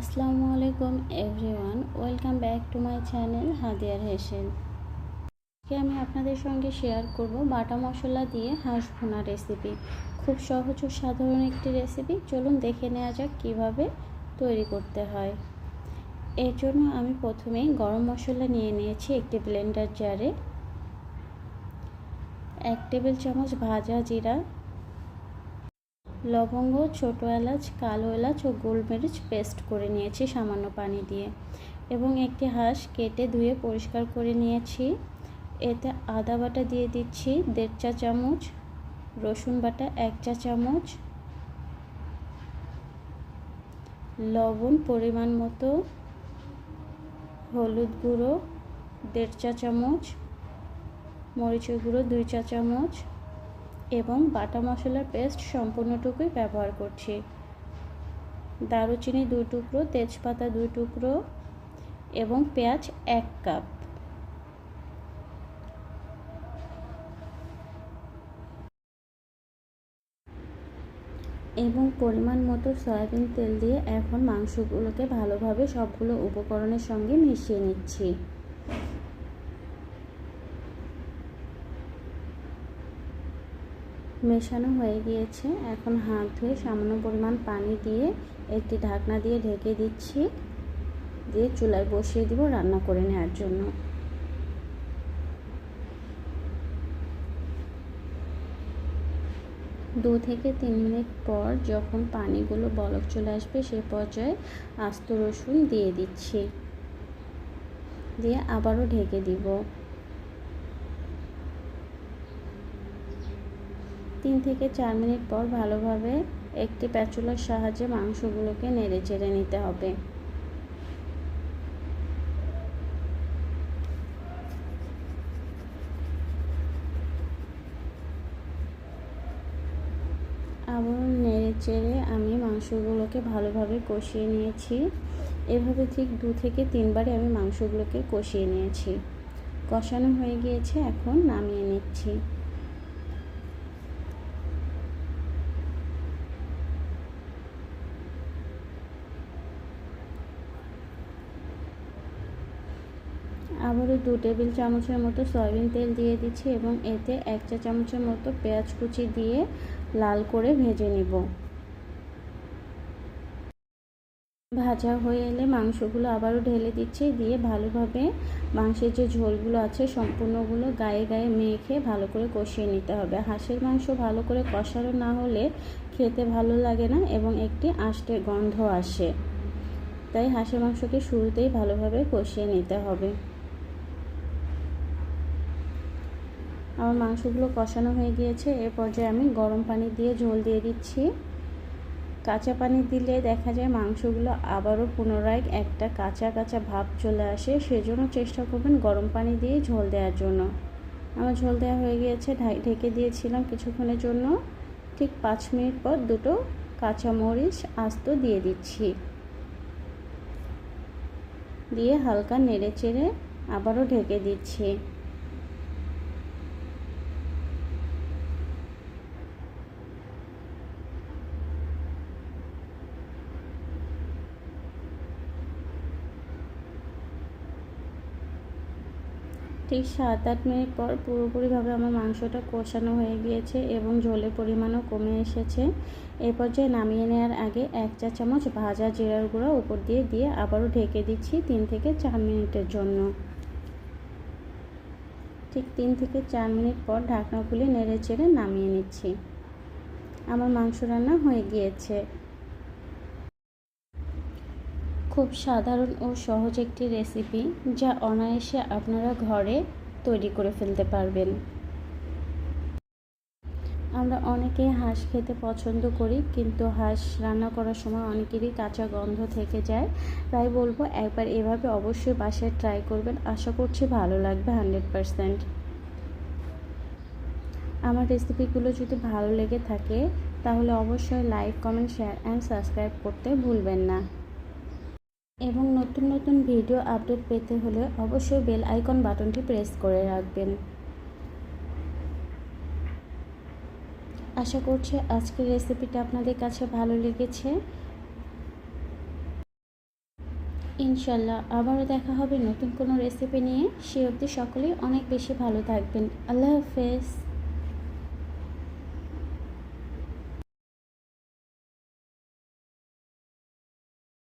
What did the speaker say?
আসসালামু আলাইকুম everyone, welcome back to my channel হাদিয়ার হেসেল। আজকে আমি আপনাদের সঙ্গে শেয়ার করব বাটা মশলা দিয়ে হাঁস ভুনা রেসিপি খুব সহজ ও সাধারণ একটি রেসিপি চলুন দেখে নেওয়া যাক কীভাবে তৈরি করতে হয়। এর জন্য আমি প্রথমেই গরম মশলা নিয়ে নিয়েছি একটি ব্লেন্ডার জারে এক টেবিল চামচ ভাজা জিরা লবঙ্গ, ছোটো এলাচ, কালো এলাচ ও গোলমরিচ পেস্ট করে নিয়েছি সামান্য পানি দিয়ে এবং একটি হাঁস কেটে ধুয়ে পরিষ্কার করে নিয়েছি। এতে আদা বাটা দিয়ে দিচ্ছি, দেড় চা চামচ, রসুন বাটা এক চা চামচ, লবণ পরিমাণ মতো, হলুদ গুঁড়ো দেড় চা চামচ, মরিচের গুঁড়ো দুই চা চামচ এবং বাটা মশলার পেস্ট সম্পূর্ণটুকুই ব্যবহার করছি। দারুচিনি দুই টুকরো, তেজপাতা দুই টুকরো এবং পেঁয়াজ এক কাপ। এবং পরিমাণ মতো সয়াবিন তেল দিয়ে এখন মাংসগুলোকে ভালোভাবে সবগুলো উপকরণের সঙ্গে মিশিয়ে নিচ্ছি। মেশানো হয়ে গিয়েছে। এখন হাত ধুয়ে সামান্য পরিমাণ পানি দিয়ে একটি ঢাকনা দিয়ে ঢেকে দিচ্ছি। দিয়ে চুলায় বসিয়ে দিব রান্না করে নেওয়ার জন্য। দু থেকে তিন মিনিট পর যখন পানিগুলো বলক চলে আসবে, সে পর্যায়ে আস্ত রসুন দিয়ে দিচ্ছি। দিয়ে আবারও ঢেকে দিব। তিন থেকে চার মিনিট পর ভালোভাবে একটি প্যাচুলার সাহায্যে মাংসগুলোকে নেড়ে চেড়ে নিতে হবে। আবার নেড়ে চেড়ে আমি মাংসগুলোকে ভালোভাবে কষিয়ে নিয়েছি। এভাবে ঠিক দু থেকে তিনবারে আমি মাংসগুলোকে কষিয়ে নিয়েছি। কষানো হয়ে গিয়েছে, এখন নামিয়ে নিচ্ছি। আবারও দু টেবিল চামচের মতো সয়াবিন তেল দিয়ে দিচ্ছি এবং এতে এক চা চামচের মতো পেঁয়াজ কুচি দিয়ে লাল করে ভেজে নিব। ভাজা হয়ে এলে মাংসগুলো আবারও ঢেলে দিচ্ছি, দিয়ে ভালোভাবে মাংসের যে ঝোলগুলো আছে সম্পূর্ণগুলো গায়ে গায়ে মেখে ভালো করে কষিয়ে নিতে হবে। হাঁসের মাংস ভালো করে কষানো না হলে খেতে ভালো লাগে না এবং একটি আষ্টে গন্ধ আসে। তাই হাঁসের মাংসকে শুরুতেই ভালোভাবে কষিয়ে নিতে হবে। আমার মাংসগুলো কষানো হয়ে গিয়েছে। এ পর্যায়ে আমি গরম পানি দিয়ে ঝোল দিয়ে দিচ্ছি। কাঁচা পানি দিলে দেখা যায় মাংসগুলো আবারও পুনরায় একটা কাঁচা কাঁচা ভাব চলে আসে। সেজন্য চেষ্টা করবেন গরম পানি দিয়ে ঝোল দেওয়ার জন্য। আমার ঝোল দেওয়া হয়ে গিয়েছে ঢেকে দিয়েছিলাম কিছুক্ষণের জন্য। ঠিক পাঁচ মিনিট পর দুটো কাঁচা মরিচ আস্ত দিয়ে দিচ্ছি। দিয়ে হালকা নেড়ে চেড়ে আবারও ঢেকে দিচ্ছি। ঠিক সাত আট মিনিট পর পুরোপুরিভাবে আমার মাংসটা কষানো হয়ে গিয়েছে এবং ঝোলের পরিমাণও কমে এসেছে। এই পর্যায়ে নামিয়ে নেওয়ার আগে এক চা চামচ ভাজা জিরার গুঁড়ো উপর দিয়ে দিয়ে আবারও ঢেকে দিচ্ছি তিন থেকে চার মিনিটের জন্য। ঠিক তিন থেকে চার মিনিট পর ঢাকনা খুলে নেড়ে চেড়ে নামিয়ে নিচ্ছি। আমার মাংস রান্না হয়ে গিয়েছে। খুব সাধারণ ও সহজ একটি রেসিপি যা অনায়াসে আপনারা ঘরে তৈরি করে ফেলতে পারবেন। আমরা অনেকেই হাঁস খেতে পছন্দ করি, কিন্তু হাঁস রান্না করার সময় অনেকেরই কাঁচা গন্ধ থেকে যায়। তাই বলব, একবার এভাবে অবশ্যই বাসায় ট্রাই করবেন। আশা করছি ভালো লাগবে হান্ড্রেড পারসেন্ট আমার রেসিপিগুলো যদি ভালো লেগে থাকে, তাহলে অবশ্যই like comment share and subscribe করতে ভুলবেন না। এবং নতুন নতুন ভিডিও আপডেট পেতে হলে অবশ্যই বেল আইকন বাটনটি প্রেস করে রাখবেন। আশা করছি আজকের রেসিপিটা আপনাদের কাছে ভালো লেগেছে। ইনশাল্লাহ আবারও দেখা হবে নতুন কোনো রেসিপি নিয়ে। সে অবধি সকলেই অনেক বেশি ভালো থাকবেন। আল্লাহ হাফেজ।